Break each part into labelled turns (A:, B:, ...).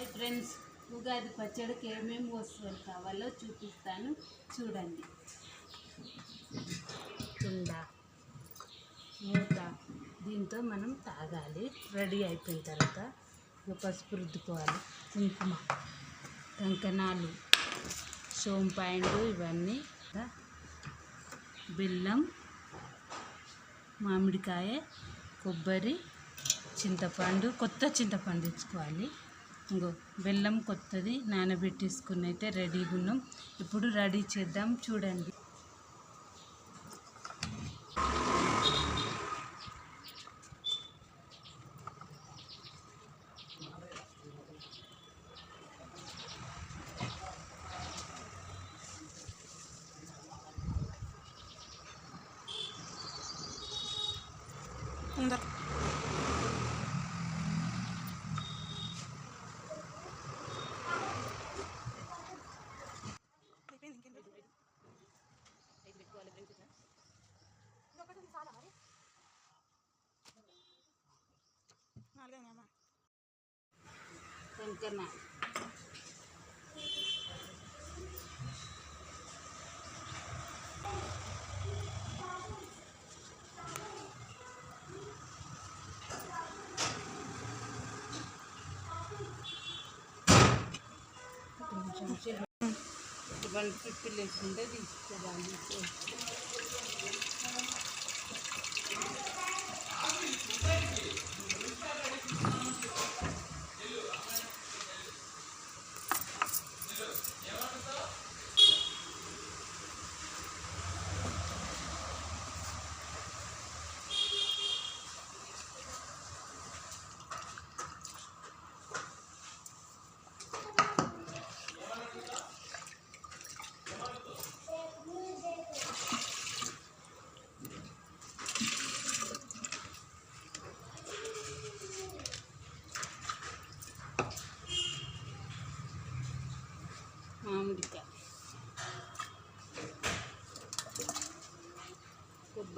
A: Hi friends Ugadi పచ్చడికి ఏమేమి వస్తువులు కావాలో చూపిస్తాను. చూడండి. కుండ మూత. దీంతో మనం తాగాలి. రెడీ అయిపోయిన తర్వాత పసుపు రుద్దుకోవాలి. కుంకుమ కంకణాలు సోంపాయిండు ఇవన్నీ. బెల్లం మామిడికాయ కొబ్బరి చింతపండు కొత్త చింతపండు తెచ్చుకోవాలి. ఇంకో బెల్లం కొత్తది నానబెట్టేసుకుని అయితే రెడీగా ఉన్నాం ఇప్పుడు రెడీ చేద్దాం చూడండి. కంకణ వన్ ఫిఫ్టీ లేకుంటే తీసుకోవాలి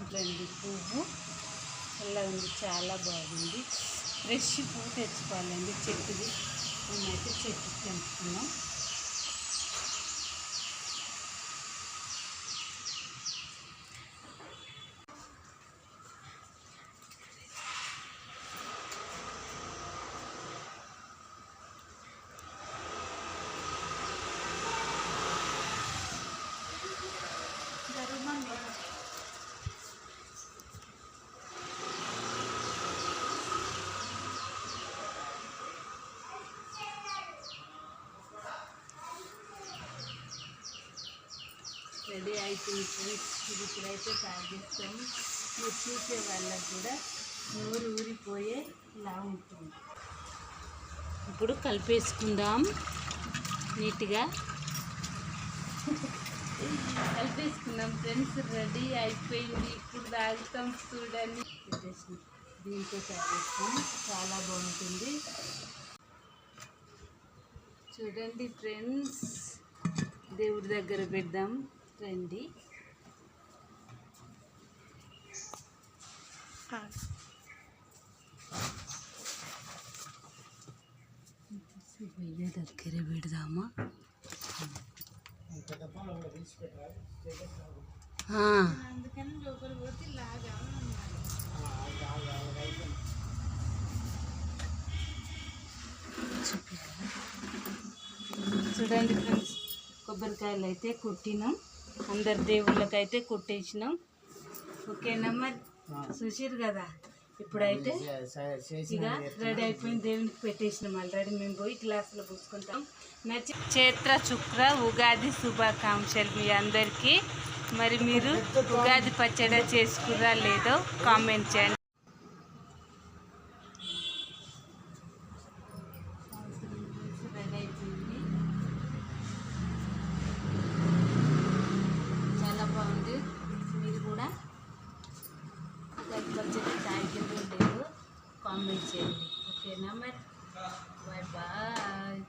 A: వేసేసిన ఇట్లండి పువ్వు. ఇలా ఉంది చాలా బాగుంది. ఫ్రెష్ పువ్వు తెచ్చుకోవాలండి చెట్టుది. మేమైతే చెట్టు తెంపుకున్నాం రెడీ అయిపోయింది ఇది ఇప్పుడైతే తాగిస్తాము మీరు చూసే వాళ్ళకు కూడా నోరు ఊరిపోయే ఇలా ఉంటుంది. ఇప్పుడు కలిపేసుకుందాం నీట్గా. కలిపేసుకుందాం ఫ్రెండ్స్ రెడీ అయిపోయింది. ఇప్పుడు తాగుతాం చూడండి. దీంతో తాగేస్తాం. చాలా బాగుంటుంది. చూడండి ఫ్రెండ్స్ దేవుడి దగ్గర పెడదాం. రండి వెయ్య దగ్గర పెడదామా? ఆ. చూడండి ఫ్రెండ్స్ కొబ్బరికాయలు అయితే కొట్టినాం. అందరి దేవుళ్ళకైతే కొట్టేసినాం. ఓకేనా మరి చూసిరు కదా? ఇప్పుడైతే ఇక రెడీ అయిపోయింది దేవునికి పెట్టేసినాం ఆల్రెడీ. మేము పోయి గ్లాసులో పూసుకుంటాం. నచ్చి చైత్ర శుక్ర ఉగాది శుభాకాంక్షలు మీ అందరికీ. మరి మీరు ఉగాది పచ్చడి చేసుకురా లేదో కామెంట్ చేయండి. కామెంట్ చేయండి ఓకేనా మరి బాయ్ బాయ్